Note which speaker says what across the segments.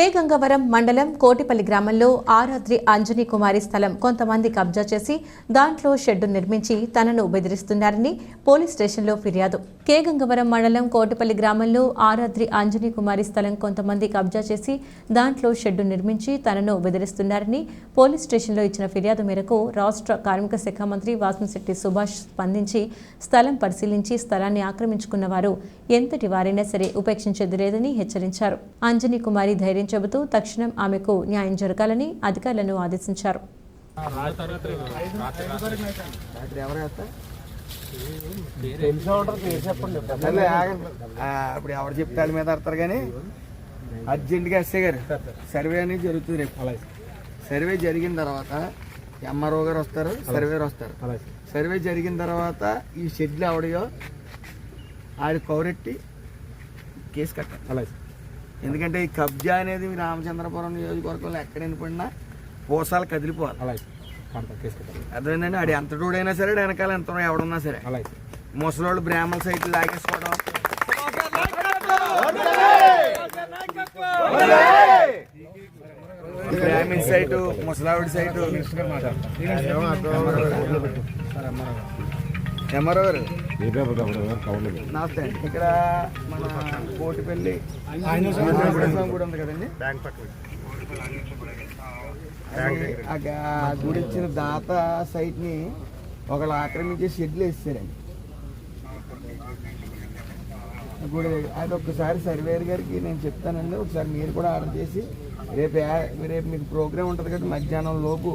Speaker 1: K Gangavaram మండలం కోటిపల్లి గ్రామంలో ఆరాద్రి అంజనీ కుమారి స్థలం కొంతమంది కబ్జా చేసి దాంట్లో షెడ్డు నిర్మించి తనను బెదిరిస్తున్నారని పోలీస్ స్టేషన్లో ఫిర్యాదు. కె గంగవరం మండలం కోటిపల్లి గ్రామంలో ఆరాద్రి అంజనీ కుమారి స్థలం కొంతమంది కబ్జా చేసి దాంట్లో షెడ్డు నిర్మించి తనను బెదిరిస్తున్నారని పోలీస్ స్టేషన్లో ఇచ్చిన ఫిర్యాదు మేరకు రాష్ట్ర కార్మిక శాఖ మంత్రి వాసంశెట్టి సుభాష్ స్పందించి స్థలం పరిశీలించి స్థలాన్ని ఆక్రమించుకున్న వారు ఎంతటి వారైనా సరే ఉపేక్షించేది లేదని హెచ్చరించారు. అంజనీ కుమారి ధైర్యం చెబుతూ తక్షణం ఆమెకు న్యాయం జరగాలని అధికారులను ఆదేశించారు
Speaker 2: సర్లే, ఎవరు మీద ఆడతారు కానీ అర్జెంటుగా ఎస్ఐ గారు సర్వే అనేది జరుగుతుంది రేపు సర్వే జరిగిన తర్వాత ఎంఆర్ఓ గారు వస్తారు సర్వేర్ వస్తారు సర్వే జరిగిన తర్వాత ఈ షెడ్లు ఎవడయో ఆడి కౌరెట్టి కేసు కట్టాలి ఎందుకంటే ఈ కబ్జా అనేది రామచంద్రపురం నియోజకవర్గంలో ఎక్కడ వినపడినా పోసాలు కదిలిపోవాలి అర్థమైందండి ఆడు ఎంత డూడైనా సరే వెనకాల ఎంత ఎవడున్నా సరే ముసలోళ్ళు బ్రాహ్మణ సైట్లు లాగేసుకోవడం బ్రాహ్మణ్ సైటు ముసలావిడి సైటు ఎంఆర్ఓ గారు నమస్తే. అండి ఇక్కడ మన కోటిపల్లి గుడి ఉంది కదండి? ఆ గుడి ఇచ్చిన దాత సైట్ని ఒకళ్ళు ఆక్రమించి షెడ్లు వేస్తారండి ఇప్పుడు అది ఒక్కసారి సర్వేర్ గారికి నేను చెప్తానండి. ఒకసారి మీరు కూడా ఆర్డర్ చేసి రేపు రేపు మీకు ప్రోగ్రామ్ ఉంటుంది కదా మధ్యాహ్నం లోపు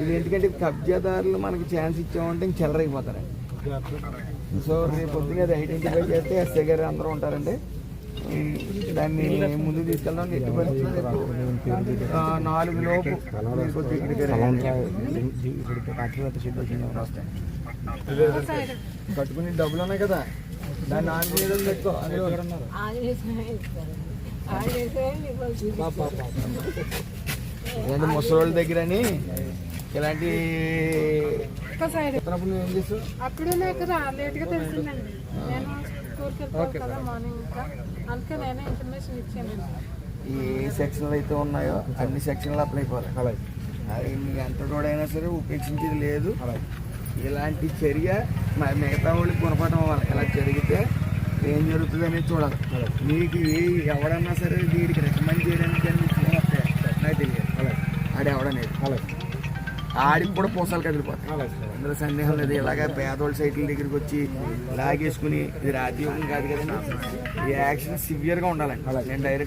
Speaker 2: ఇది ఎందుకంటే కబ్జాదారులు మనకి ఛాన్స్ ఇచ్చామంటే ఇంక చెల్లరైపోతారండి సో రేపు పొద్దున్న అది ఐడెంటిఫై చేస్తే ఎస్ఐ గారు అందరూ ఉంటారండి దాన్ని ముందు తీసుకెళ్దాం ఎట్టి పరిస్థితుల్లో నాలుగు లోపు కట్టుకుని డబ్బులు ఉన్నాయి కదా దాన్ని ఆన్ చేయడం పెట్టుకో ముసలి వాళ్ళ దగ్గరని ఇలాంటి ఏం చేస్తావు?
Speaker 3: అప్పుడు నాకు లేట్గా తెలిసిందండి. నేను స్కూల్కి వెళ్తాను కదా మార్నింగ్ ఇంకా. అందుకే నేనే ఇన్ఫర్మేషన్ ఇచ్చాను.
Speaker 2: ఏ సెక్షన్లు అయితే ఉన్నాయో అన్ని సెక్షన్లు అప్లై అయిపోవాలి అది మీకు ఎంత తోడైనా సరే ఉపేక్షించేది లేదు. ఇలాంటి చర్య మ- మిగతా వాళ్ళకి గుణపడడం అవ్వాలి. ఇలా జరిగితే ఏం జరుగుతుంది అనేది చూడాలి. మీకు ఏ- ఎవడన్నా సరే వీడికి రికమెండ్ చేయడానికి నాకు తెలియదు. ఆడు ఎవడనేది ఆడికి కూడా పూసాలు కదిలిపోతాయి. అందులో సందేహం లేదు. ఇలాగ పేదోళ్ళ సైకిల్ దగ్గరికి వచ్చి లాగేసుకుని ఇది రాజయోగం కాదు కదండి. ఈ యాక్షన్ సివియర్గా ఉండాలండి. నేను డైరెక్ట్